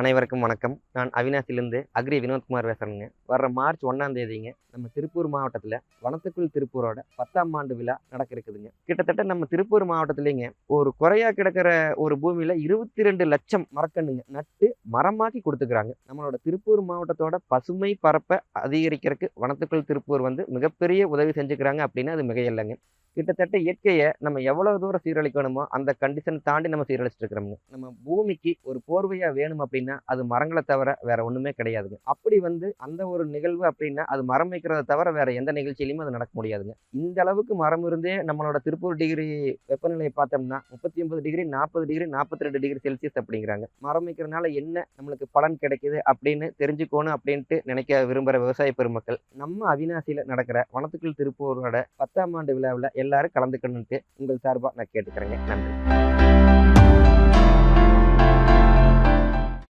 அனைவருக்கும் வணக்கம். நான் அவினாசிலிருந்து அக்ரி வினோத்குமார் பேசுகிறேங்க வர்ற மார்ச் ஒன்றாம் தேதிங்க நம்ம திருப்பூர் மாவட்டத்தில் வனத்துக்குள் திருப்பூரோட பத்தாம் ஆண்டு விழா நடக்க இருக்குதுங்க கிட்டத்தட்ட நம்ம திருப்பூர் மாவட்டத்துலேங்க ஒரு குறையா கிடக்கிற ஒரு பூமியில் இருபத்தி ரெண்டு லட்சம் மரக்கண்ணுங்க நட்டு மரமாக்கி கொடுத்துக்கிறாங்க. நம்மளோட திருப்பூர் மாவட்டத்தோட பசுமை பரப்பை அதிகரிக்கிறதுக்கு வனத்துக்குள் திருப்பூர் வந்து மிகப்பெரிய உதவி செஞ்சுக்கிறாங்க அப்படின்னா அது மிகையில்லைங்க. கிட்டத்தட்ட இயற்கையை நம்ம எவ்வளவு தூரம் சீரழிக்கணுமோ அந்த கண்டிஷன் தாண்டி நம்ம சீரழிச்சிட்டு இருக்கிறோம்ங்க நம்ம பூமிக்கு ஒரு போர்வையா வேணும் அப்படின்னா அது மரங்களை தவிர வேற ஒண்ணுமே கிடையாதுங்க. அப்படி வந்து அந்த ஒரு நிகழ்வு அப்படின்னா அது மரம் வைக்கிறத தவிர வேற எந்த நிகழ்ச்சியிலையும் அது நடக்க முடியாதுங்க. இந்த அளவுக்கு மரம் இருந்தே நம்மளோட திருப்பூர் டிகிரி வெப்பநிலையை பார்த்தோம்னா முப்பத்தி ஒன்பது டிகிரி நாற்பது டிகிரி நாற்பத்தி ரெண்டு டிகிரி செல்சியஸ் அப்படிங்கிறாங்க. மரம் வைக்கிறதுனால என்ன நம்மளுக்கு பலன் கிடைக்குது அப்படின்னு தெரிஞ்சுக்கணும் அப்படின்ட்டு நினைக்க விரும்புகிற விவசாய பெருமக்கள் நம்ம அவினாசியில் நடக்கிற வனத்துக்குள் திருப்பூரோட பத்தாம் ஆண்டு விழாவில் எல்லாரும் கலந்துக்கணுன்ட்டு உங்கள் சார்பாக நான் கேட்டுக்கிறேங்க. நன்றி.